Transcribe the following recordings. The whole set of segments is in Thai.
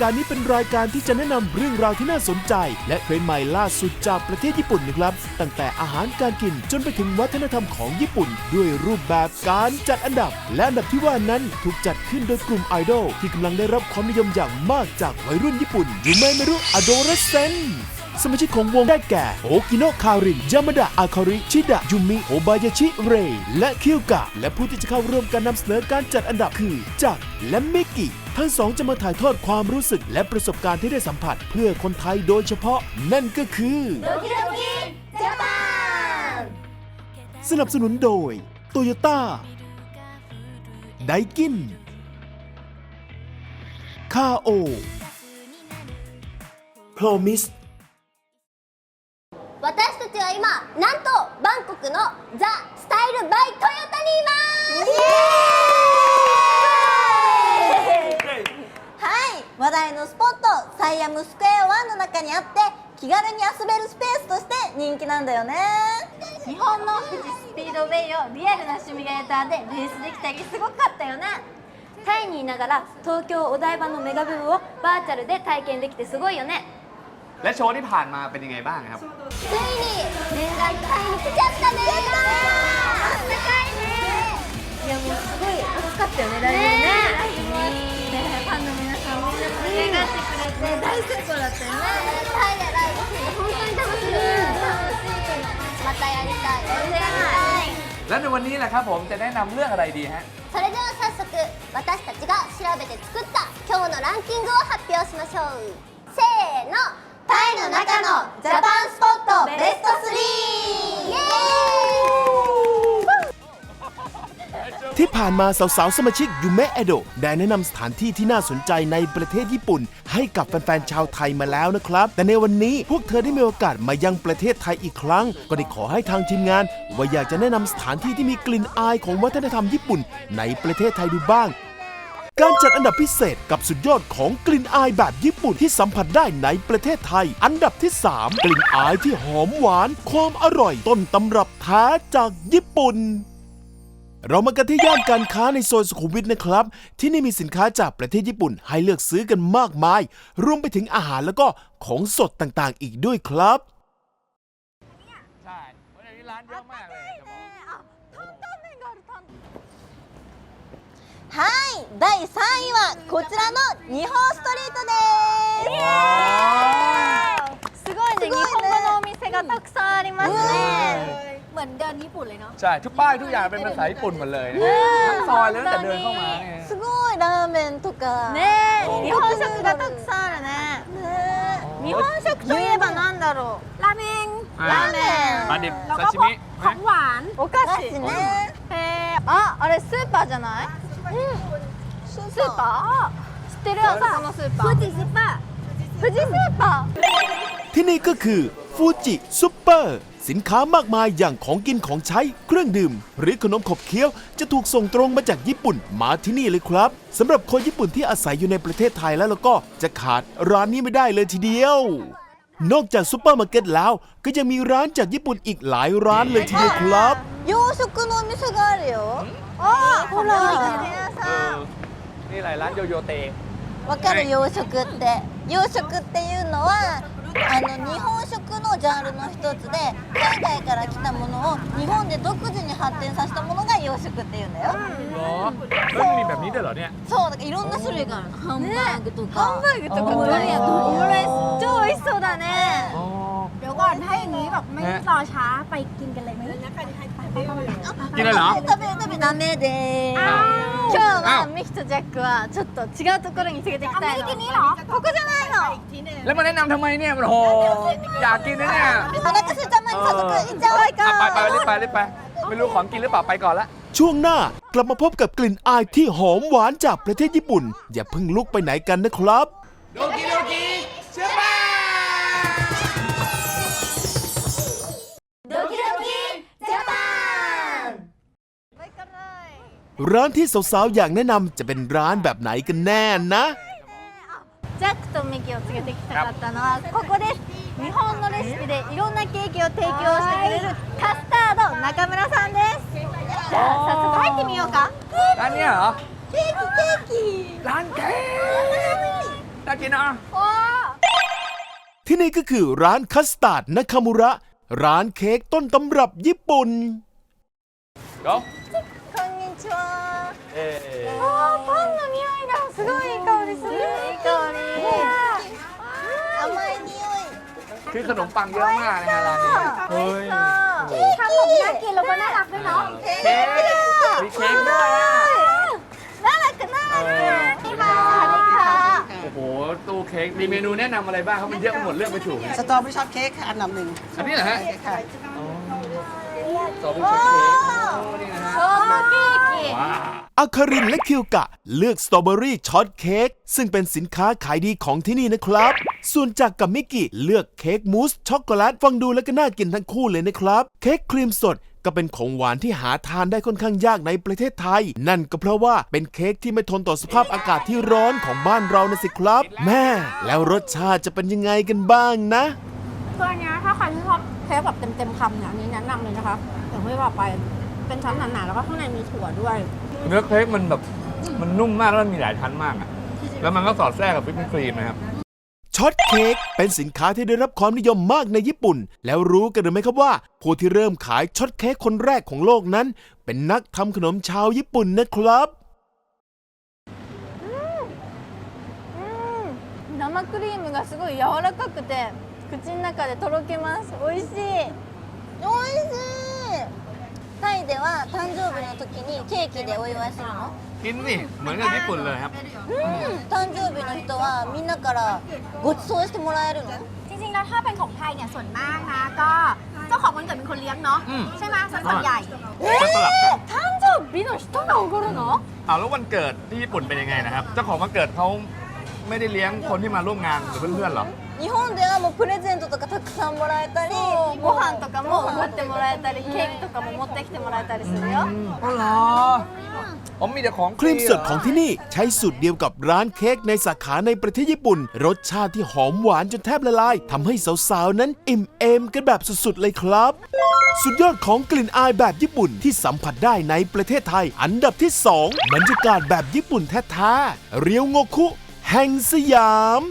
การนี้เป็นรายการที่จะแนะนำเรื่องราวที่น่าสนใจ และเทรนด์ใหม่ล่าสุดจากประเทศญี่ปุ่นนะครับ ตั้งแต่อาหารการกินจนไปถึงวัฒนธรรมของญี่ปุ่น ด้วยรูปแบบการจัดอันดับ และอันดับที่ว่านั้นถูกจัดขึ้นโดยกลุ่มไอดอลที่กำลังได้รับความนิยมอย่างมากจากวัยรุ่นญี่ปุ่นยูเมเมรุอโดรเซนสมาชิกของวงได้แก่ โอกิโนะคาริน ยามาดะ อาคาริ ชิดะยุมิ โอบายาชิ เรยและคิวกะ และผู้ที่จะเข้าร่วมการนำเสนอการจัดอันดับคือ จักรและมิกิ ทั้งสองจะมาถ่ายทอดความรู้สึกและประสบการณ์ที่ได้สัมผัส เพื่อคนไทยโดยเฉพาะ นั่นก็คือ ドキドキジャパン สนับสนุนโดย โตโยต้า ไดกิน คาโอ โพรมิส 私たちは今なんとバンコクのザ・スタイル・バイ・トヨタにいます 話題のスポットサイアムスクエア1の中にあって気軽に遊べるスペースとして人気なんだよね日本の富士スピードウェイをリアルなシミュレーターでレースできたりすごかったよねタイにいながら東京お台場のメガブームをバーチャルで体験できてすごいよね และโชว์ที่ผ่านมาเป็นยังไงบ้างครับ ついに念願タイに来ちゃったねあったかいねいやもうすごい暑かったよねライブねねファンの皆 さんみんな盛り上がってくれて大成功だったよねタイでライブするの本当に楽しい楽しいけどまたやりたいやりたい และในวันนี้แหละครับผมจะแนะนำเรื่องอะไรดีฮะ それでは早速私たちが調べて作った今日のランキングを発表しましょうせーのタイの中のジャパンスポットベスト3イエーイ ที่ผ่านมาสาวๆสมาชิกยูเมะเอโดะได้แนะนำสถานที่ที่น่าสนใจในประเทศญี่ปุ่น ให้กับแฟนๆชาวไทยมาแล้วนะครับ แต่ในวันนี้พวกเธอได้มีโอกาสมายังประเทศไทยอีกครั้ง ก็ได้ขอให้ทางทีมงาน ว่าอยากจะแนะนำสถานที่ที่มีกลิ่นอายของวัฒนธรรมญี่ปุ่น ในประเทศไทยดูบ้าง การจัดอันดับพิเศษกับสุดยอดของกลิ่นอายแบบญี่ปุ่นที่สัมผัสได้ในประเทศไทย อันดับที่ 3 กลิ่นอายที่หอมหวาน ความอร่อยต้นตำรับแท้จากญี่ปุ่น เรามากันที่ย่านการค้าในโซนสุขุมวิทนะครับ ที่นี่มีสินค้าจากประเทศญี่ปุ่นให้เลือกซื้อกันมากมาย รวมไปถึงอาหารแล้วก็ของสดต่างๆ อีกด้วยครับ ใช่วันนี้ร้านเยอะมากเลยจะบอก はい第3位はこちらの日本ストリートですすごいねすごいね日本語のお店がたくさんありますね เหมือนเดินญี่ปุ่นเลยเนาะ ใช่ทุกป้ายทุกอย่างเป็นภาษาญี่ปุ่นหมดเลยนะทั้งซอยเลยตั้งแต่เดินเข้ามาเนี่ย すごいラーメンとかねえ日本食がたくさんあるね日本食といえばなんだろうラーメン อ่า ラーメ ปลา ン ดิบซาชิมิ ของหวานお菓子お菓子ねへえああれスーパーじゃないススーパー知ってるあそこのスーパー富士スーパー富士スーパー ที่นี่ก็คือฟูจิซูเปอร์ สินค้ามากมายอย่างของกินของใช้เครื่องดื่ม หรือขนมขบเคี้ยว จะถูกส่งตรงมาจากญี่ปุ่นมาที่นี่เลยครับสำหรับคนญี่ปุ่นที่อาศัยอยู่ในประเทศไทยแล้วแล้วก็จะขาดร้านนี้ไม่ได้เลยทีเดียว นอกจากซูเปอร์มาร์เก็ตแล้ว ก็ยังมีร้านจากญี่ปุ่นอีกหลายร้านเลยทีเดียวครับ 洋食のお店があるよあほらเออนี่อะไรร้านโยโยเต わかる洋食って洋食っていうのは あの日本食のジャンルの一つで海外から来たものを日本で独自に発展させたものが洋食っていうんだよ เหรอเฮ้ยมีแบบนี้ด้วยเหรอเนี่ย そうだからいろんな種類があるハンバーグとか、ハンバーグとかおードリアとオムライス超美味しそうだね อ๋อ เดี๋ยวก่อนถ้าอย่างนี้แบบไม่ ฮะ รอช้าไปกินกันเลยไหม กินเลยเหรอ 食べ食べダメで 今日あはミキとジャックはちょっと違うところに連れてきたいのกินนี้เหรอ ここじゃないの แล้วมาแนะนำทำไมเนี่ยมันโหอยากกินนะเนี่ย お腹空いた前に早速行っちゃおうอ่ะไปไปรีบไปรีบไป ไม่รู้ของกินหรือเปล่าไปก่อนละ は ช่วงหน้ากลับมาพบกับกลิ่นอายที่หอมหวานจากประเทศญี่ปุ่น อย่าเพิ่งลุกไปไหนกันนะครับ โดกิ ร้านที่สาวๆ อยากแนะนำจะเป็นร้านแบบไหนกันแน่นะ ジャックとミキをつけてきたかったのはここです日本のレシピでいろんなケーキを提供してくれるカスタード中村さんですじゃあ早速入ってみようか ร้านเนี้ยเหรอ ケーキケーキ ร้านเค้กน่ากินอ่ะ おー ที่นี่ก็คือร้านคัสตาร์ดนาคามุระ ร้านเค้กต้นตำรับญี่ปุ่น เดี๋ยว こんに ちは。えー、あーパンの匂いがすごいいい香りする。いい香り。甘い匂い。คือขนมปังเยอะมากนะฮะร้านนี้เฮ้ยทำผมน่ากินแล้วก็น่ารักด้วยเนาะเค้กเค้กด้วยน่ารักกันน่ารักนี่ค่โอ้โหตู้เค้กมีเมนูแนะนำอะไรบ้างเขาบมันเยอะไปหมดเลือกไม่ถูกสตรอเบอรี่ช็อตเค้กอันดับหนึ่งอันนี้เหรอฮะคสตรอเบอรี่ช็อตเค้กโอ้นี่นะฮะ อาคารินและคิวกะเลือกสตรอเบอรี่ช็อตเค้กซึ่งเป็นสินค้าขายดีของที่นี่นะครับ ส่วนจากกับมิกิเลือกเค้กมูสช็อกโกแลตฟังดูแล้วก็น่ากินทั้งคู่เลยนะครับ เค้กครีมสดก็เป็นของหวานที่หาทานได้ค่อนข้างยากในประเทศไทย นั่นก็เพราะว่าเป็นเค้กที่ไม่ทนต่อสภาพอากาศที่ร้อนของบ้านเรานะสิครับ แม่ แล้วรสชาติจะเป็นยังไงกันบ้างนะตัวนี้ถ้าใครที่ชอบเค้กแบบเต็มๆคำเนี่ยอันนี้แนะนำเลยนะคะอย่างที่บอกไป เป็นชั้นหนาๆแล้วก็ข้างในมีถั่วด้วย เนื้อเค้กมันแบบ มันนุ่มมากแล้วมันมีหลายชั้นมากอ่ะ แล้วมันก็สอดแทรกกับวิปปิ้งครีมนะครับ ช็อตเค้กเป็นสินค้าที่ได้รับความนิยมมากในญี่ปุ่น แล้วรู้กันหรือไม่ครับว่า ผู้ที่เริ่มขายช็อตเค้กคนแรกของโลกนั้น เป็นนักทำขนมชาวญี่ปุ่นนะครับ 生クリームがすごい柔らかくて口の中でとろけます美味しい美味しい タイでは誕生日の時にケーキでお祝いするの กินสิ เหมือนกับญี่ปุ่นเลยครับ 誕生日の人はみんなからご馳走してもらえるの จริงๆแล้วถ้าเป็นของไทยเนี่ยส่วนมากนะก็เจ้าของวันเกิดเป็นคนเลี้ยงเนาะ อืม ใช่ไหมซะส่วนใหญ่ จะสลับกัน 誕生日の人がおごるの อ้าวแล้ววันเกิดที่ญี่ปุ่นเป็นยังไงนะครับ เจ้าของวันเกิดเขาไม่ได้เลี้ยงคนที่มาร่วมงานหรือเพื่อนๆเหรอ 日本ではもうプレゼントとかたくさんもらえたりご飯とかもおごってもらえたりケーキとかも持ってきてもらえたりするよ อ๋อเหรออ๋อมีแต่ของ ครีมสดของที่นี่ใช้สูตรเดียวกับร้านเค้กในสาขาในประเทศญี่ปุ่น รสชาติที่หอมหวานจนแทบละลายทำให้สาวๆนั้นอิ่มเอมกันแบบสุดๆเลยครับ สุดยอดของกลิ่นอายแบบญี่ปุ่นที่สัมผัสได้ในประเทศไทย อันดับที่ 2 บรรยากาศแบบญี่ปุ่นแท้ๆเรียวโงคุ แห่งสยาม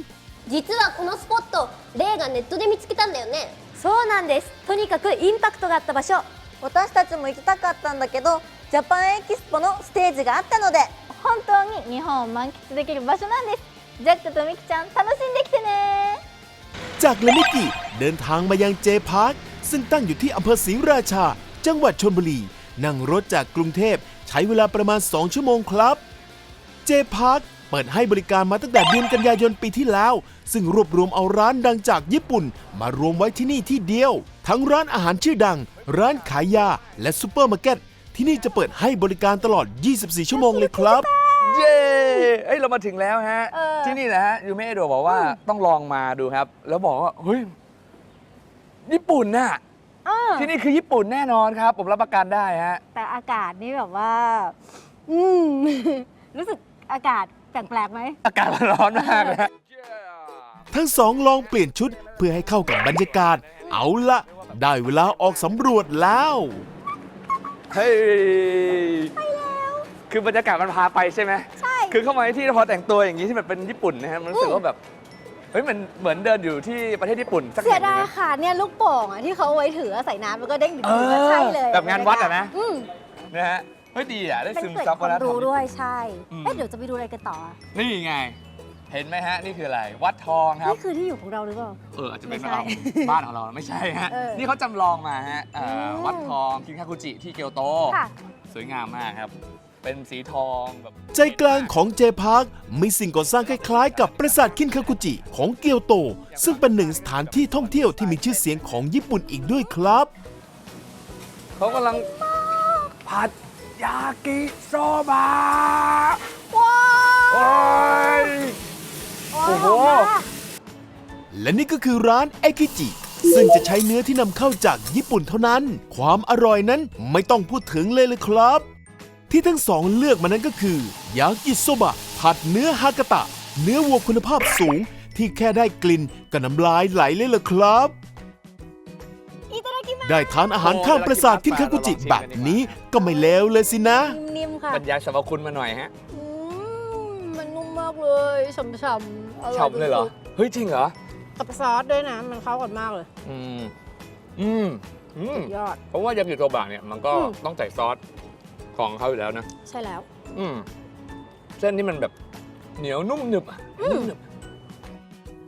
実はこのスポットレイがネットで見つけたんだよねそうなんですとにかくインパクトがあった場所私たちも行きたかったんだけどジャパンエキスポのステージがあったので本当に日本を満喫できる場所なんですジャックとミキちゃん楽しんできてね จากเลมิกิเดินทางมายังเจพาร์คซึ่งตั้งอยู่ที่อำเภอศรีราชา จังหวัดชนบุรี นั่งรถจากกรุงเทพใช้เวลาประมาณ 2 ชั่วโมงครับ เจพาร์ค เปิดให้บริการมาตั้งแต่เดือนกันยายนปีที่แล้ว ซึ่งรวบรวมเอาร้านดังจากญี่ปุ่น มารวมไว้ที่นี่ที่เดียว ทั้งร้านอาหารชื่อดัง ร้านขายยา และซูเปอร์มาร์เก็ตที่นี่จะเปิดให้บริการตลอด 24 ชั่วโมงเลยครับ เย้เอ้ยเรามาถึงแล้วฮะที่นี่นะฮะยูเมะโดบอกว่าต้องลองมาดูครับ แล้วบอกว่าเฮ้ยญี่ปุ่นน่ะที่นี่คือญี่ปุ่นแน่นอนครับ ผมรับประกันได้ฮะ แต่อากาศนี่แบบว่า อืม รู้สึกอากาศ แปลกๆไหมอากาศมันร้อนมากนะฮะทั้งสองลองเปลี่ยนชุดเพื่อให้เข้ากับบรรยากาศ เอาละได้เวลาออกสำรวจแล้ว เฮ้ยไปแล้วคือบรรยากาศมันพาไปใช่ไหมใช่ คือเข้ามาในที่พอแต่งตัวอย่างนี้ที่มันเป็นญี่ปุ่นนะฮะมันรู้สึกว่าแบบเฮ้ยมันเหมือนเดินอยู่ที่ประเทศญี่ปุ่นสักเสีแห่ยงหนึ่ดางยนะค่ะเนี่ยลูกโป่งอะที่เขาเอาไว้ถือใส่น้ำมันก็เด้งดึงเอๆใช่เลยแบบงานวัดอะนะ อืมนะฮะเฮ้ยดีอะ ได้เป็นซึมเกิดซับความวัฒนธรรรู้มด้วยใช่ อืม เอ๊ะเดี๋ยวจะไปดูอะไรกันต่ออะนี่ไง เห็นไหมฮะ นี่คืออะไร วัดทองครับ นี่คือที่อยู่ของเราหรือเปล่า เอออาจจะเป็นไม่ใช่บ้านของเราไม่ใช่ฮะ เออนี่เขาจำลองมาฮะเอ่ออม วัดทองคินคาคุจิที่เกียวโต ค่ะ สวยงามมากครับ เป็นสีทองแบบใจกลางของเจพาร์คมีสิ่งก่อสร้างคล้ายๆ กับปราสาทคินคากุจิของเกียวโต ซึ่งเป็นหนึ่งสถานที่ท่องเที่ยวที่มีชื่อเสียงของญี่ปุ่นอีกด้วยครับ เขากำลังผัด ยากิโซบะว้าวโอ้โห และนี่ก็คือร้านเอกิจิ ซึ่งจะใช้เนื้อที่นำเข้าจากญี่ปุ่นเท่านั้น ความอร่อยนั้นไม่ต้องพูดถึงเลยเลยครับ ที่ทั้งสองเลือกมานั้นก็คือยากิโซบะ ผัดเนื้อฮากาตะ เนื้อวัวคุณภาพสูงที่แค่ได้กลิ่นก็น้ำลายไหลเลยล่ะครับ ได้ทานอาหารข้ามประสาทคินคากุจิแบบนี้ก็ไม่เลวเลยสินะ นิ่มๆค่ะบรรยายสรรพคุณมาหน่อยฮะอืมมันนุ่มมากเลยฉ่ำๆอร่อยชอบเลยเหรอ เฮ้ยจริงเหรอ กับซอสด้วยนะ มันเข้ากันมากเลย อืม อืมอืมยอด เพราะว่ายากิโซบะเนี่ยมันก็อืม ต้องใส่ซอสของเขาอยู่แล้วนะ ใช่แล้ว อืม เส้นนี่มันแบบเหนียวนุ่มหนึบอะนุ่มหนึบ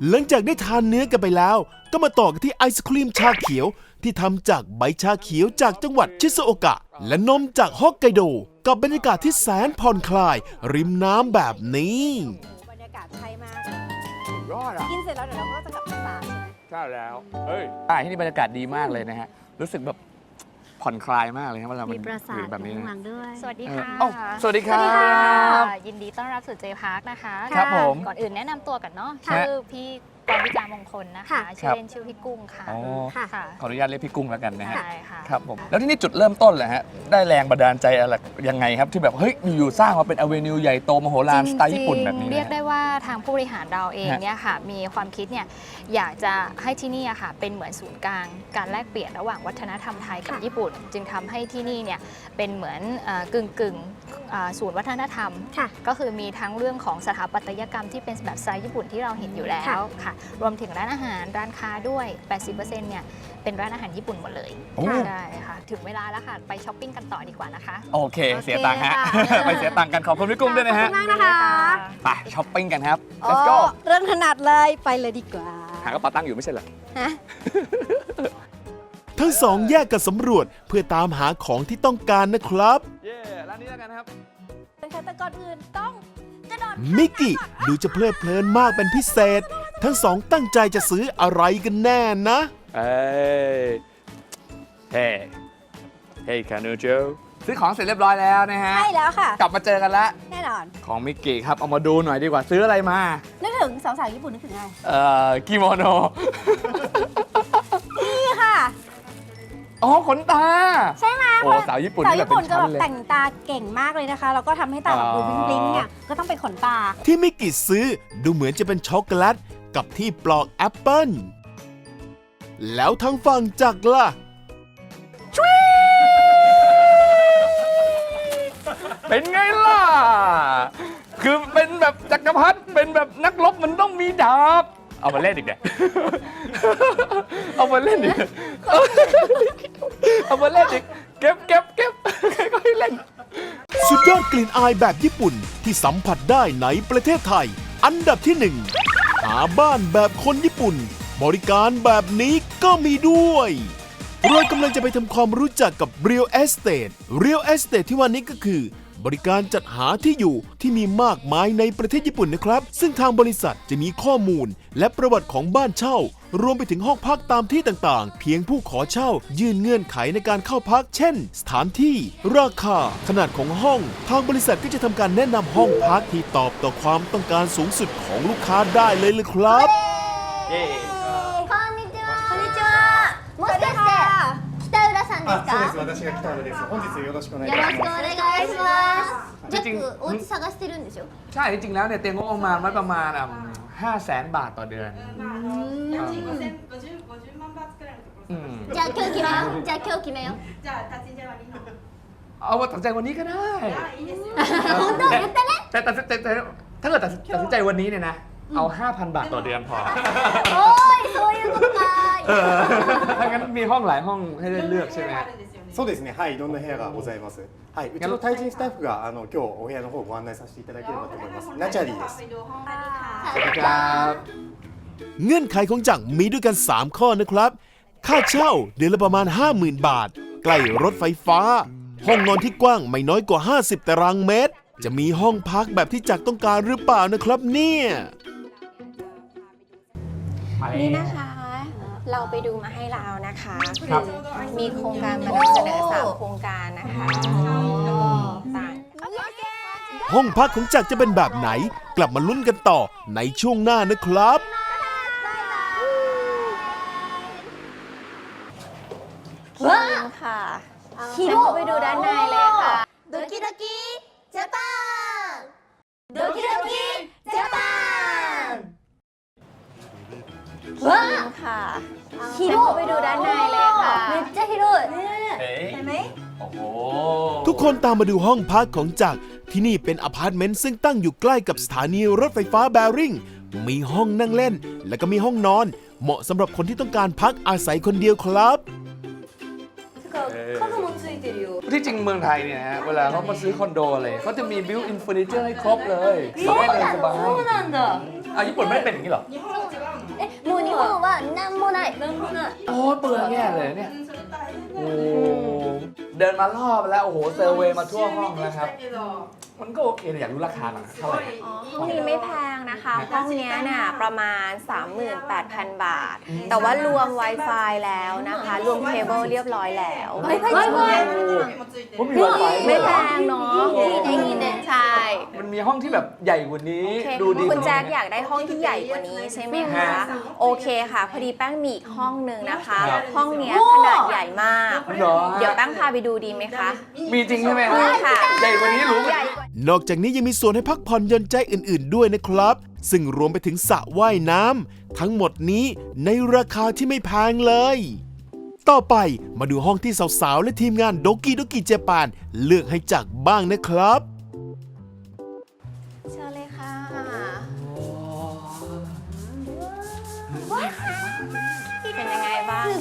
หลังจากได้ทานเนื้อกันไปแล้ว ก็มาต่อกันที่ไอศครีมชาเขียว ที่ทำจากใบชาเขียวจากจังหวัดชิซุโอกะ และนมจากฮอกไกโด กับบรรยากาศที่แสนผ่อนคลาย ริมน้ำแบบนี้ บรรยากาศไทยมากยอดอะกินเสร็จแล้วเดี๋ยวเราก็จะกลับไปตากใช่ไหมใช่แล้ว เฮ้ยใช่ที่นี่บรรยากาศดีมากเลยนะฮะ รู้สึกแบบผ่อนคลายมากเลยครับเวลามันมีปราสาอยู่ทแบบนี้ข้างหนะลังด้วย สวัสดีเออค่ะเอ้าสวัสดีครับยินดีต้อนรับสู่เจพาร์คนะคะครับผมก่อนอื่นแนะนำตัวกันเนาะ ค่ะ ชื่อพี่ กรวิจามงคลนะคะค่ะชื่อเล่นชื่อพี่กุ้งค่ะอ๋อค่ะขออนุญาตเรียกพี่กุ้งแล้วกันนะฮะ ใช่ค่ะ ครับผม แล้วที่นี่จุดเริ่มต้นแหละฮะ ได้แรงบันดาลใจอะไรยังไงครับ ที่แบบ เฮ้ย อยู่ๆสร้างมาเป็นอเวนิวใหญ่โตมโหฬารสไตล์ญี่ปุ่นแบบนี้จริงๆเรียกนะ ได้ว่าทางผู้บริหารเราเองฮะเนี่ยค่ะมีความคิดเนี่ยอยากจะให้ที่นี่อะค่ะเป็นเหมือนศูนย์กลางการแลกเปลี่ยนระหว่างวัฒนธรรมไทยกับญี่ปุ่น จึงทำให้ที่นี่เนี่ยเป็นเหมือนเอ่อกึ่งกึ่งๆอ่าศูนย์วัฒนธรรม ค่ะก็คือมีทั้งเรื่องของสถาปัตยกรรมที่เป็นแบบสไตล์ญี่ปุ่นที่เราเห็นอยู่แล้วค่ะรวมถึงร้านอาหารร้านค้าด้วย 80%เนี่ยเป็นร้านอาหารญี่ปุ่นหมดเลยโอ้ใช่ค่ะ ถึงเวลาแล้วค่ะ ไปช้อปปิ้งกันต่อดีกว่านะคะ โอเคเสียตังค์ฮะโอเคค่ะ ไปเสียตังค์กันขอบคุณพี่กุ้งด้วยนะฮะขอบคุณมากนะคะไปช้อปปิ้งกันครับ let's go อ๋อเริ่มถนัดเลยไปเลยดีกว่า หากระเป๋าตังค์อยู่ไม่ใช่เหรอ ฮะ ทั้งสองแยกกันสำรวจเพื่อตามหาของที่ต้องการนะครับ เย้ร้านนี้แล้วกันครับ เป็นแต่ก่อนอื่นต้องกระโดดมิกกี้ดูจะเพลิดเพลินมากเป็นพิเศษ ทั้งสองตั้งใจจะซื้ออะไรกันแน่นะเอ้ยเฮ้เฮ้คานูโจซื้อของเสร็จเรียบร้อยแล้วนะฮะ ใช่แล้วค่ะ กลับมาเจอกันแล้วแน่นอน ของมิกกี้ครับ เอามาดูหน่อยดีกว่าซื้ออะไรมา นึกถึงสาวๆญี่ปุ่นนึกถึงอะไรเอ่อกิโมโน นี่ค่ะ อ๋อขนตา ใช่ไหมโอ้สาวญี่ปุ่นสาวนี่แบบญี่ปุ่นเป็นจะชั้แบนบเลย แต่งตาเก่งมากเลยนะคะ แล้วก็ทำให้ตาแบบดูอ๋อบลิงๆเนี่ยก็ต้องเป็นขนตา ที่มิกกี้ซื้อดูเหมือนจะเป็นช็อกโกแลต กับที่ปลอกแอปเปิ้ลแล้วทางฝั่งจักรล่ะ เป็นไงล่ะ คือเป็นแบบจักรพรรดิเป็นแบบนักรบมันต้องมีดาบ เอามาเล่นอีกเดี๋ยเอามาเล่นอีก เอามาเล่นอีก เก็บเก็บเก็บก็ให้เล่น สุดยอดกลิ่นอายแบบญี่ปุ่นที่สัมผัสได้ในประเทศไทย อันดับที่หนึ่งหาบ้านแบบคนญี่ปุ่น บริการแบบนี้ก็มีด้วยเรากำลังจะไปทำความรู้จักกับ Real Estate Real Estate ที่ว่านี้ก็คือ บริการจัดหาที่อยู่ที่มีมากมายในประเทศญี่ปุ่นนะครับ ซึ่งทางบริษัทจะมีข้อมูล และประวัติของบ้านเช่า รวมไปถึงห้องพักตามที่ต่างๆ เพียงผู้ขอเช่า ยื่นเงื่อนไขในการเข้าพัก เช่น สถานที่ ราคา ขนาดของห้อง ทางบริษัทก็จะทำการแนะนำห้องพักที่ตอบต่อความต้องการสูงสุดของลูกค้าได้เลยเลยครับเですかそうです私が北浦です本日よろしくお願いよろしくお願いしますジャッจริงクお家探してるんでしょ ใช่จริงๆแล้วเนี่ยเตียงงบประมาณไว้ประมาณห้าแสนบาทต่อเดือนอืม じゃあ今日決めようじゃあ今日決めようเอาว่าตัดสินใจวันนี้ก็ได้ 本当言ったね แต่แต่แต่แต่ถ้าเกิดตัดสินตัดสินใจวันนี้เนี่ยนะ เอา 5,000 บาทต่อเดือนพอ おーいそういうことか เออถ้างั้น มีห้องหลายห้องให้ได้เลือกใช่ไหมฮะ そうですねはいいろんな部屋がございますはいうちの対人スタッフがあの今日お部屋の方をご案内させていただければと思いますナチャリーです สวัสดีครับ เงื่อนไขของจักรมีด้วยกัน 3 ข้อนะครับ ค่าเช่าเดือนละประมาณ 50,000 บาท ใกล้รถไฟฟ้า ห้องนอนที่กว้างไม่น้อยกว่า 50 ตารางเมตร จะมีห้องพักแบบที่จักรต้องการหรือเปล่านะครับเนี่ย นี่นะคะ เราไปดูมาให้เรานะคะครับ มีโครงการมานำเสนอสามโครงการนะคะห้องพักของจักรจะเป็นแบบไหน กลับมาลุ้นกันต่อในช่วงหน้านะครับคิมค่ะ広เข้าไปดูด้านในเลย คิม あ ค่ะ 広 เข้าไปดูด้านในเลยค่ะ めっちゃ広い เห็นไหมโอ้โห ทุกคนตามมาดูห้องพักของจักรที่นี่เป็นอพาร์ตเมนต์ซึ่งตั้งอยู่ใกล้กับสถานีรถไฟฟ้าแบริ่ง มีห้องนั่งเล่น และก็มีห้องนอน เหมาะสำหรับคนที่ต้องการพักอาศัยคนเดียวครับ 家具もついてるよ ที่จริงเมืองไทยเนี่ยฮะ เวลาเขามาซื้อคอนโดอะไรเขาจะมีบิวอินเฟอร์นิเจอร์ให้ครบเลยอยู่ได้เลยสบาย そうなんだ อ่ะญี่ปุ่นไม่เป็นอย่างนี้เหรอ え もう日本は何もないなんもない โอ้เปลืองแย่เลยเนี่ย โอ้ เดินมารอบแล้ว โอ้โห เซอร์เวย์มาทั่วห้องแล้วครับ มันก็โอเคแต่อยากรู้ราคาหน่อยเท่าไหร่ ห้องนี้ไม่แพงนะคะ ห้องเนี้ยน่ะประมาณ 38,000 บาท แต่ว่ารวม Wi-Fi แล้วนะคะ รวมเคเบิลเรียบร้อยแล้ว バイバイバイバイ ผมมี Wi-Fi ไม่ ด้วย แพงเนาะดีดีเนี่ยใช่ มันมีห้องที่แบบใหญ่กว่านี้ โอเคดูดีคุณแจ็คกอยากได้ห้องที่ใหญ่กว่านี้ใช่ไหมคะโอเคค่ะ พอดีแป้งมีอีกห้องหนึ่งนะคะ ครับ ห้องเนี้ยขนาดใหญ่มาก เหรอ เดี๋ยวแป้งพาไปดูดีไหมคะ มีจริงใช่ไหมฮะมีค่ะ ใหญ่กว่านี้หรู้ใหญ่กว่านอกจากนี้ยังมีส่วนให้พักผ่อนหย่อนใจอื่นๆด้วยนะครับ ซึ่งรวมไปถึงสระว่ายน้ำทั้งหมดนี้ในราคาที่ไม่แพงเลย ต่อไปมาดูห้องที่สาวๆ และทีมงานโดกิโดกิเจแปนเลือกให้จักรบ้างนะครับ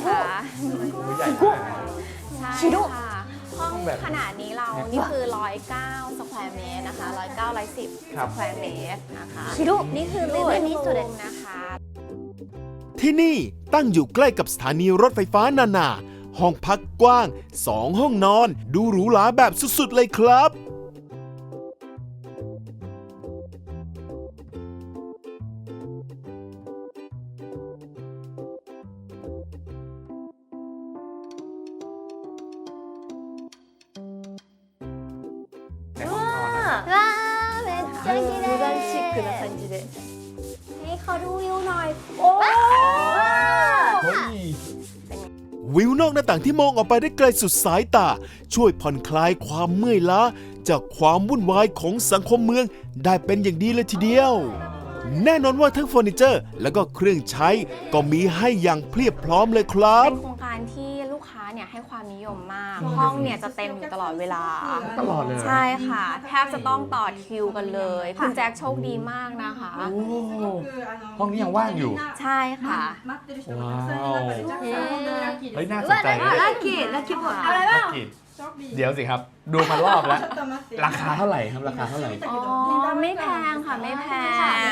คะใหญ่มากใช่ค่ะห้องขนาดนี้เรานี่คือ 109สแควร์เมตรนะคะ109 110ครัสบแควร์เมตรนะคะนี่คือลิฟวิ่งรูมนะคะ ที่นี่ตั้งอยู่ใกล้กับสถานีรถไฟฟ้านานา ห้องพักกว้าง 2 ห้องนอน ดูหรูหราแบบสุดๆเลยครับ わあめっちゃ綺麗モダンシックな感じで นี่ขอดูวิวหน่อย เฮ้ย วิวนอกหน้าต่างที่มองออกไปได้ไกลสุดสายตา ช่วยผ่อนคลายความเมื่อยล้า จากความวุ่นวายของสังคมเมืองได้เป็นอย่างดีเลยทีเดียว แน่นอนว่าทั้งเฟอร์นิเจอร์ และก็เครื่องใช้ก็มีให้อย่างเพรียบพร้อมเลยครับ เป็นโครงการที่ลูกค้า เนี่ยให้ความนิยมมาก ห้องเนี่ยจะเต็มอยู่ตลอดเวลา ตลอดเลย ใช่ค่ะ แทบจะต้องต่อคิวกันเลย คุณแจ็คโชคดีมากนะคะ โอ้ห้องนี้ยังว่างอยู่ ใช่ค่ะ ว้าวเฮ้ยน่าสนใจเลย ラッキーラッキーボーイ ลัก กี้เดี๋ยวสิครับ ดูมารอบแล้ว ราคาเท่าไหร่ครับ ราคาเท่าไหร่ อ๋อ ไม่แพงค่ะ ไม่แพ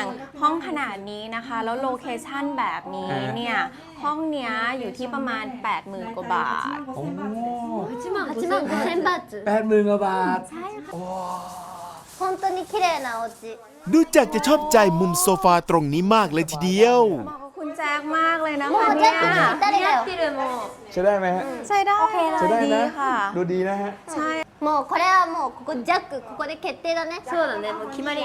ง ห้องขนาดนี้นะคะ แล้วโลเคชั่นแบบนี้เนี่ย ห้องเนี้ยอยู่ที่ประมาณ 80,000 กว่าบาท โอ้ 8万5千バーツ แปดหมื่นกว่าบาท ใช่ค่ะ โอ้ 本当に綺麗なお家 ดูจากจะชอบใจมุมโซฟาตรงนี้มากเลยทีเดียว เหมาะกับคุณ แจ็คมากเลยนะ も คะ うジ เนี่ ャ ย ックにぴったりだよ 似合ってるもう ใช้ได้ไหมฮะ ใช้ได้ ใช้ได้ ดี นะ ค่ะ ดูดีนะฮะ ใช่ もうこれはもうここジャックここで決定だねそうだねもう決まり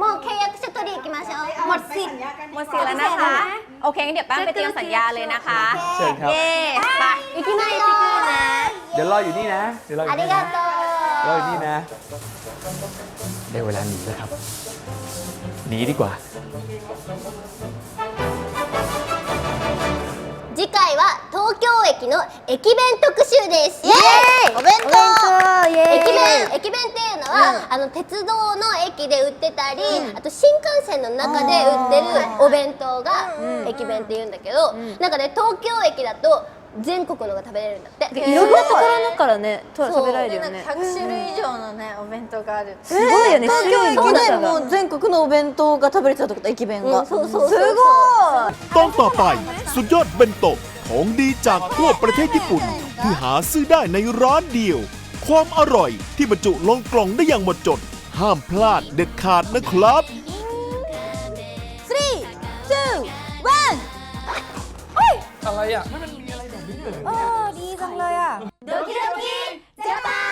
もう契約書取り行きましょうもうつい หมดสิทธิ์แล้วนะคะ โอเคงั้นเดี๋ยวแป้งไปเตรียมสัญญาเลยนะคะ เชิญครับ เย้ไป 行きましょう เดี๋ยวรออยู่นี่นะ เดี๋ยวรออ あ ยู่ り นี่นะ がと รออยู่นี่นะ ได้เวลาหนีแล้วครับ หนีดีกว่า 回は東京駅の駅弁特集です。イエーイお弁当。駅弁駅弁っていうのは、あの鉄道の駅で売ってたり、あと新幹線の中で売ってるお弁当が駅弁って言うんだけど、なんかね東京駅だと全国のが食べれるんだっていろんなところのからねと食べられるよね100種類以上のねお弁当があるすごいよね種類の多さでがもう全国のお弁当が食べれちゃうってこと駅弁が、うんそうそうそうそうすごい ตอนต่อไป สุดยอดเบนโตะของดีจากทั่วประเทศญี่ปุ่น ที่หาซื้อได้ในร้านเดียว ความอร่อยที่บรรจุลงกล่องได้อย่างหมดจด ห้ามพลาดเด็ดขาดนะครับ อะไรอ่ะไม่มันมี 어, 리성러야. 여기 여기 잡아.